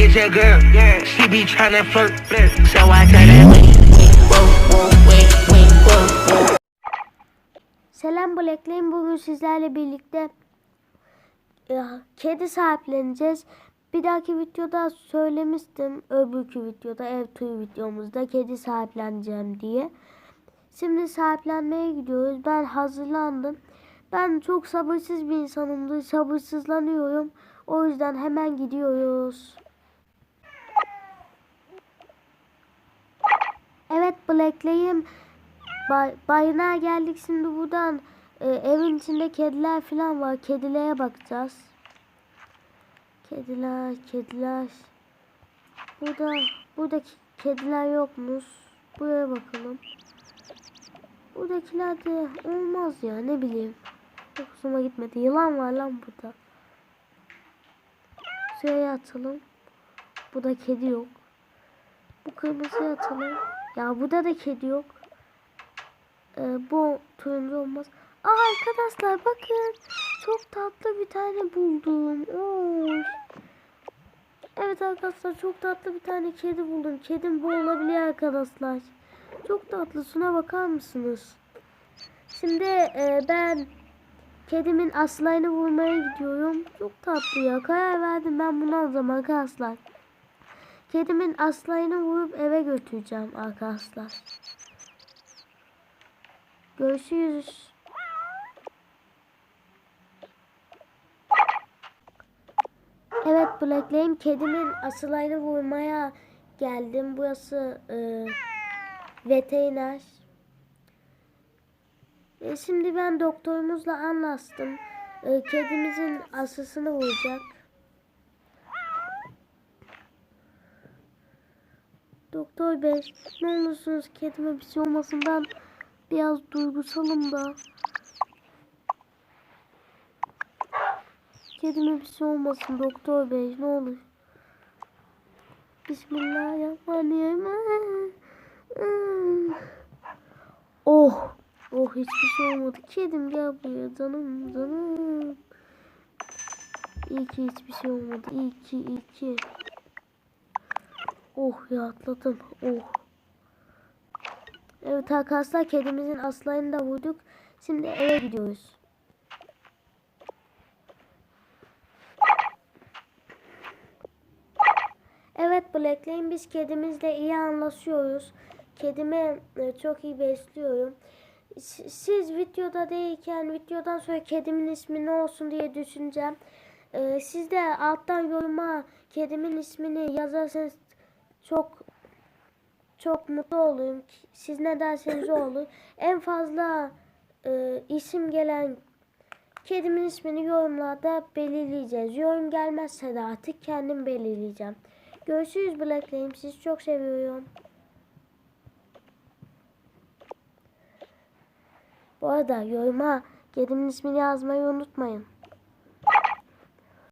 is your girl. Yeah, she be tryna flirt, flirt. So I tell her. Selam Blackline. Bugün sizlerle birlikte ya, kedi sahipleneceğiz. Bir dahaki videoda söylemiştim. Öbürkü videoda ev turu videomuzda kedi sahipleneceğim diye. Şimdi sahiplenmeye gidiyoruz. Ben hazırlandım. Ben çok sabırsız bir insanımdır. Sabırsızlanıyorum. O yüzden hemen gidiyoruz. Blacklay'im Bay, bayına geldik şimdi buradan e, evin içinde kediler falan var. Kedilere bakacağız. Kediler, kediler. Burada, buradaki kediler yokmuş. Buraya bakalım. Buradakiler de olmaz ya ne bileyim. Çok hoşuma gitmedi. Yılan var lan burada. Şuraya atalım. Burada kedi yok. Bu kırmızıya atalım. Ya burada da kedi yok. Ee, bu turuncu olmaz. Aa arkadaşlar bakın. Çok tatlı bir tane buldum. Oy. Evet arkadaşlar çok tatlı bir tane kedi buldum. Kedim bu olabilir arkadaşlar. Çok tatlı. Şuna bakar mısınız? Şimdi e, ben kedimin aslayını vurmaya gidiyorum. Çok tatlı ya. Karar verdim ben bunu alacağım arkadaşlar. Kedimin aslayını vurup eve götüreceğim arkadaşlar. Görüşürüz. Evet Blacklay'im kedimin asılayını vurmaya geldim. Burası e, veteriner. E, şimdi ben doktorumuzla anlaştım. E, kedimizin asısını vuracak. Doktor bey ne olursunuz kedime bir şey olmasın ben biraz duygusalım da. Kedime bir şey olmasın doktor bey ne olur. Bismillahirrahmanirrahim. Oh. Oh hiçbir şey olmadı. Kedim gel buraya canım canım. İyi ki hiçbir şey olmadı. İyi ki iyi ki. Oh ya atladım. Oh. Evet arkadaşlar kedimizin aslayını da vurduk. Şimdi eve gidiyoruz. Evet Blacklane biz kedimizle iyi anlaşıyoruz. Kedimi e, çok iyi besliyorum. Siz videoda değilken videodan sonra kedimin ismi ne olsun diye düşüneceğim. Ee, siz de alttan yoruma kedimin ismini yazarsanız çok çok mutlu olurum. Siz ne derseniz o olur. En fazla e, isim gelen kedimin ismini yorumlarda belirleyeceğiz. Yorum gelmezse de artık kendim belirleyeceğim. Görüşürüz Blacklay'im. Sizi çok seviyorum. Bu arada yoruma kedimin ismini yazmayı unutmayın.